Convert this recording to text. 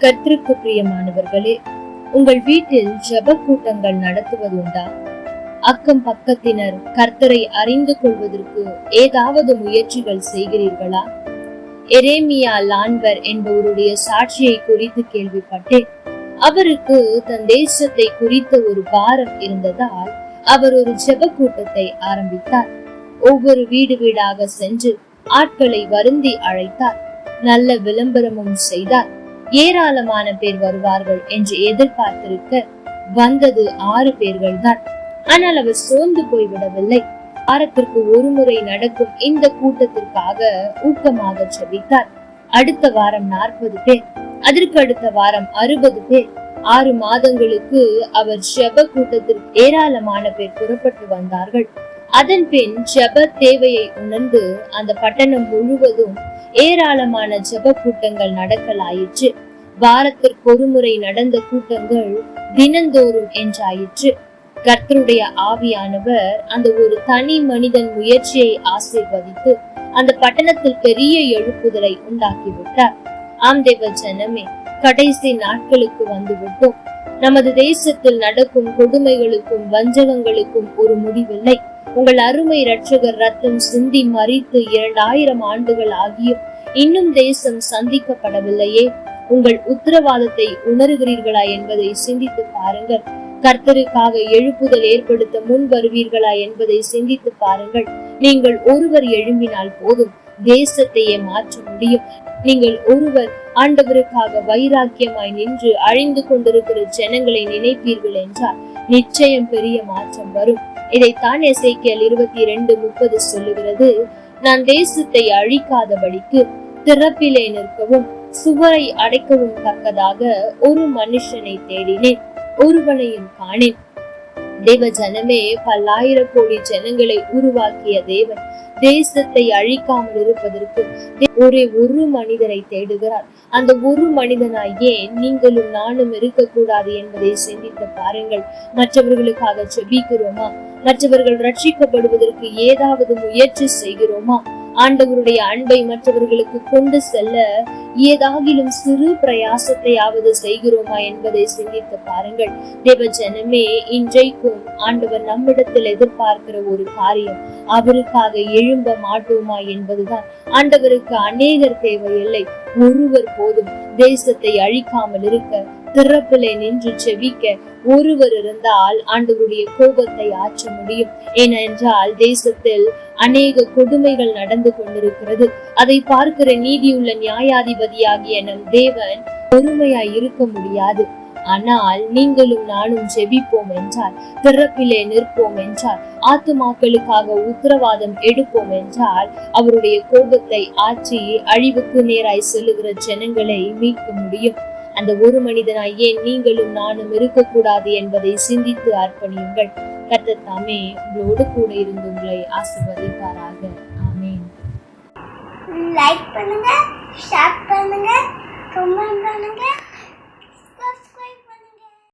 கர்த்தருக்கு பிரியமானவர்களே உங்கள் வீட்டில் ஜப கூட்டங்கள் நடத்துவது உண்டா அக்கம் பக்கத்தினர் கர்த்தரை அறிந்து கொள்வதற்கு ஏதாவது முயற்சிகள் செய்கிறீர்களா? எரேமியா லான்வர் என்பவருடைய சாட்சியை குறித்து கேள்விப்பட்டேன். அவருக்கு தன் தேசத்தை குறித்த ஒரு பாரம் இருந்ததால் அவர் ஒரு ஜெப கூட்டத்தை ஆரம்பித்தார். ஒவ்வொரு வீடு வீடாக சென்று ஆட்களை வருந்தி அழைத்தார். நல்ல விளம்பரமும் செய்தார். ஏராளமான பேர் வருவார்கள் என்று எதிர்பார்த்திருக்க வந்தது ஆறு பேர்கள் தான் ஆனால் அவர் சோர்ந்து போய்விடவில்லை. வாரத்திற்கு ஒரு முறை நடக்கும் இந்த கூட்டத்திற்காக ஊக்கமாக செபித்தார். அடுத்த வாரம் நாற்பது பேர் அதற்கு அடுத்த வாரம் அறுபது பேர். ஆறு மாதங்களுக்கு அவர் ஜெப கூட்டத்திற்கு ஏராளமான பேர் புறப்பட்டு வந்தார்கள். அதன் பின் ஜப தேவையை உணர்ந்து அந்த பட்டணம் முழுவதும் ஏராளமான ஜப கூட்டங்கள் நடக்கலாயிற்று. வாரத்திற்கு ஒரு முறை நடந்த கூட்டங்கள் தினந்தோறும் என்றாயிற்று. கர்த்தருடைய ஆவியானவர் அந்த ஒரு தனி மனிதன் முயற்சியை ஆசீர்வதித்து அந்த பட்டணத்தில் பெரிய எழுப்புதலை உண்டாக்கிவிட்டார் ஆம் தேவ ஜனமே கடைசி நாட்களுக்கு வந்துவிட்டோம். நமது தேசத்தில் நடக்கும் கொடுமைகளுக்கும் வஞ்சகங்களுக்கும் ஒரு முடிவில்லை. உங்கள் அருமை ரட்சகர் ரத்தம் சிந்தி மறித்து இரண்டாயிரம் ஆண்டுகள் ஆகியும் இன்னும் தேசம் சந்திக்கப்படவில்லையே. உங்கள் உத்தரவாதத்தை உணர்கிறீர்களா என்பதை சிந்தித்து பாருங்கள். கர்த்தருக்காக எழுப்புதல் ஏற்படுத்த முன் வருவீர்களா என்பதை சிந்தித்து பாருங்கள். நீங்கள் ஒருவர் எழும்பினால் போதும். தேசத்தையே மாற்ற முடியும். நீங்கள் ஒருவர் ஆண்டவருக்காக வைராக்கியமாய் நின்று அழிந்து கொண்டிருக்கிற ஜனங்களை நினைப்பீர்கள் என்றால் நிச்சயம் பெரிய மாற்றம் வரும். இதைத்தான் எசைக்கியல் இருபத்தி இரண்டு முப்பது சொல்லுகிறது. நான் தேசத்தை அழிக்காதபடிக்கு திறப்பிலே நிற்கவும் சுவரை அடைக்கவும் தக்கதாக ஒரு மனுஷனை தேடினேன் ஒருவனையும் காணேன். தேவ ஜனமே பல்லாயிர கோடி ஜனங்களை உருவாக்கிய தேவன் தேசத்தை அழிக்காமல் இருப்பதற்கு ஒரே ஒரு மனிதனை தேடுகிறார். அந்த ஒரு மனிதனாய் ஏன் நீங்களும் நானும் இருக்கக்கூடாது என்பதை சிந்தித்து பாருங்கள். மற்றவர்களுக்காக செபிக்கிறோமா மற்றவர்கள் ரட்சிக்கப்படுவதற்கு ஏதாவது முயற்சி செய்கிறோமா? ஆண்டவருடைய அன்பை மற்றவர்களுக்கு கொண்டு செல்ல ஏதாகிலும் சிறு பிரயாசத்தையாவது செய்கிறோமா என்பதை சிந்தித்து பாருங்கள். தேவ ஜனமே இன்றைக்கும் ஆண்டவர் நம்மிடத்தில் எதிர்பார்க்கிற ஒரு காரியம் அவருக்காக எழும்ப மாட்டோமா என்பதுதான். ஆண்டவருக்கு அநேகர் தேவையில்லை. ஒருவர் போதும் தேசத்தை அழிக்காமல் இருக்க திறப்பிலே நின்று செவிக்க ஒருவர் இருந்தால் ஆண்டவருடைய கோபத்தை ஆற்ற முடியும். ஏனென்றால் தேசத்தில் அநேக கொடுமைகள் நடந்து கொண்டிருக்கிறது. அதை பார்க்கிற நீதியுள்ள நியாயாதிபதியாகிய நம் தேவன் பொறுமையாய் இருக்க முடியாது. ஆனால் நீங்களும் நானும் ஜெபிப்போம் என்றால் திறப்பிலே நிற்போம் என்றால் ஆத்துமாக்களுக்காக உத்தரவாதம் எடுப்போம் என்றால் அவருடைய கோபத்தை ஆற்றி அழிவுக்கு நேராய் செல்லுகிற ஜனங்களை மீட்க முடியும். அந்த ஒரு மனிதனாய் ஏன் நீங்களும் நானும் இருக்கக்கூடாது என்பதை சிந்தித்து அர்ப்பணியுங்கள். கர்த்தர் தாமே உங்களோடு கூட இருந்து உங்களை ஆசிர்வதிப்பாராக. ஆமேன். லைக் பண்ணுங்க ஷேர் பண்ணுங்க கமெண்ட் பண்ணுங்க.